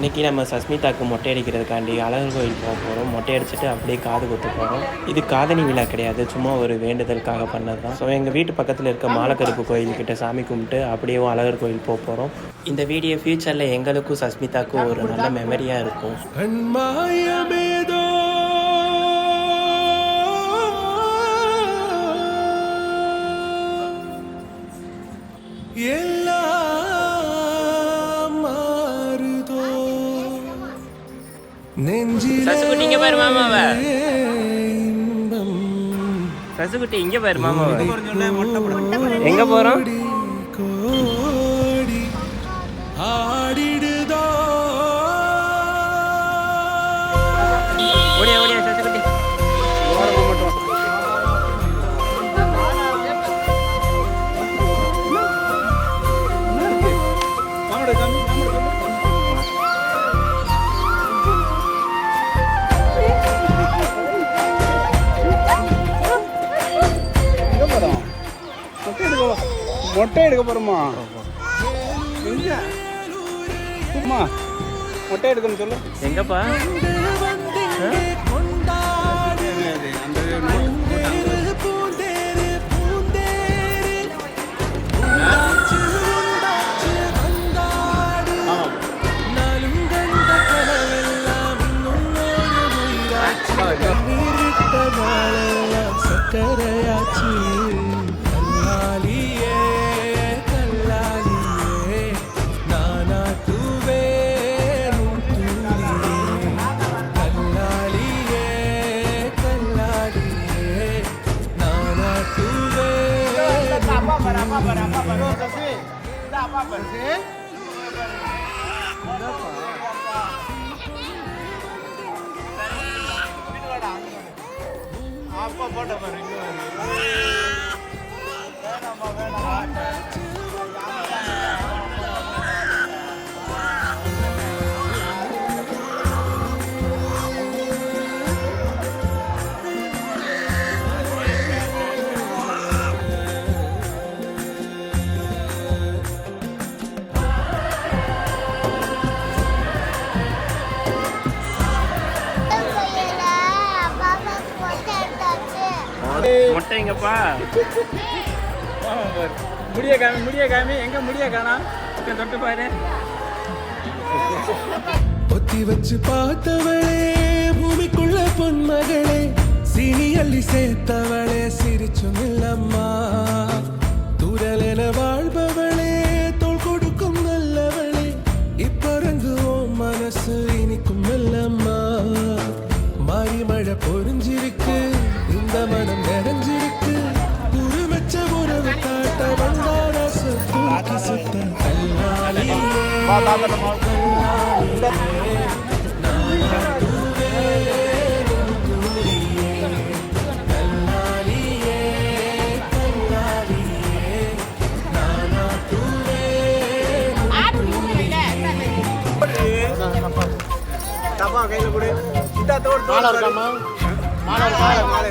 இன்றைக்கி நம்ம சஸ்மிதாக்கு மொட்டை அடிக்கிறதுக்காண்டி அழகர் கோயில் போக போகிறோம் மொட்டை அடிச்சுட்டு அப்படியே காது குத்து போகிறோம் இது காதணி விழா கிடையாது. சும்மா ஒரு வேண்டுதலுக்காக பண்ணது தான் ஸோ எங்கள் வீட்டு பக்கத்தில் இருக்க மாலக்கருப்பு கோயில்கிட்ட சாமி கும்பிட்டு அப்படியே அழகர் கோயில் போக போகிறோம் இந்த வீடியோ ஃப்யூச்சரில் எங்களுக்கும் சஸ்மிதாக்கும் ஒரு நல்ல மெமரியாக இருக்கும். சசுகுட்டி, இங்க பாரு மாமாவை. சசுகுட்டி இங்க இங்கே பாரு மாமா எங்கே போகிறோம் கோடி ஆடிடுதோ ஓடியா ஓடியா சசுகுட்டி. மொட்டை எடுக்க போறோமா? எங்க? அம்மா மொட்டை எடுக்கணும் சொல்லு. எங்கப்பா? சக்கரையாச்சு அப்பா போட்ட பாரு இங்க பாரு. வேணாம்மா வேணாம் பாரு. முடிய காமி முடிய காமி. எங்க முடிய காணா? தொட்டு பாரு. பொத்தி வச்சு பார்த்தவளே பூமிக்குள்ள பொன்மகளே சீனி அள்ளி சேர்த்தவளே சிரிச்சும் இல்லம்மா. தூரல் என வாழ்பவளே டப்பா கையில கொடு. இந்த தோடு மாலை இருக்காமா மாலை மாலை மாலை.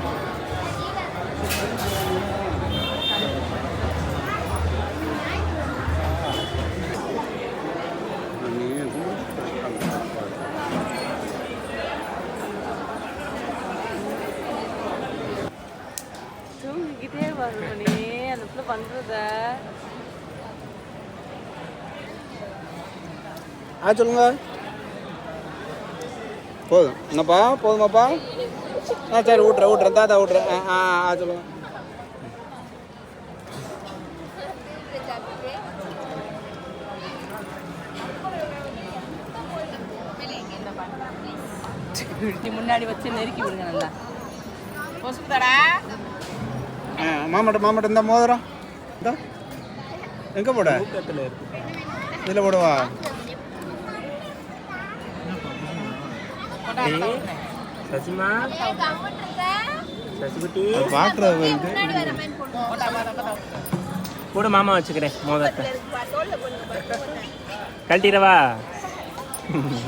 அந்த பிள்ளை பண்றத? ஆ சொல்லுங்க. போதும். என்னப்பா? போதுமாப்பா? ஆ சரி விட்றேன் விட்றேன் தாத்தா விட்றேன் ஆ ஆ ஆ சொல்லுங்க. முன்னாடி வச்சு நெருக்கி விடுங்க நல்லா. பொசுக்குதாடா? ஆ மாமாட்ட மாமாட்ட இந்த மோதிரம். எங்கே போட? இதில் போடுவா? சசிமா? சசிகுட்டி? கூட மாமா வச்சுக்கிறேன் மோதத்தை கழட்டிடவா? மகுடி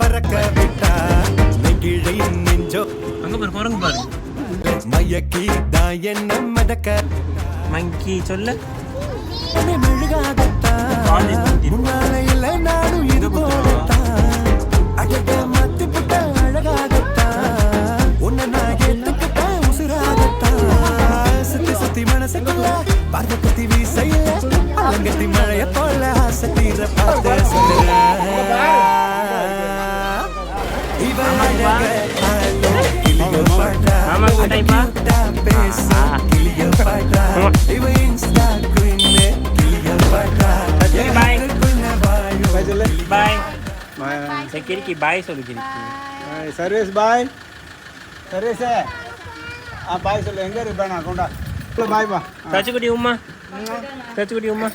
பறக்க விட்டா? நெகிழி நெஞ்சோ? அங்கே பாரு குரங்கு பாரு மயக்கி தான் என்ன மடக்க மங்கி சொல்ல. உன்னை மெழுகாகத்தான் முன்னால இல்ல நானும் இது போலத்தான். diba? Tama ko tayo pa? Okay, bye. Bye. Security ki bye solu kiriki. Bye. Service bye. Service eh. Ah bye solu enga irpa na konda. Bye ba. Sachukudi umma. Sachukudi umma.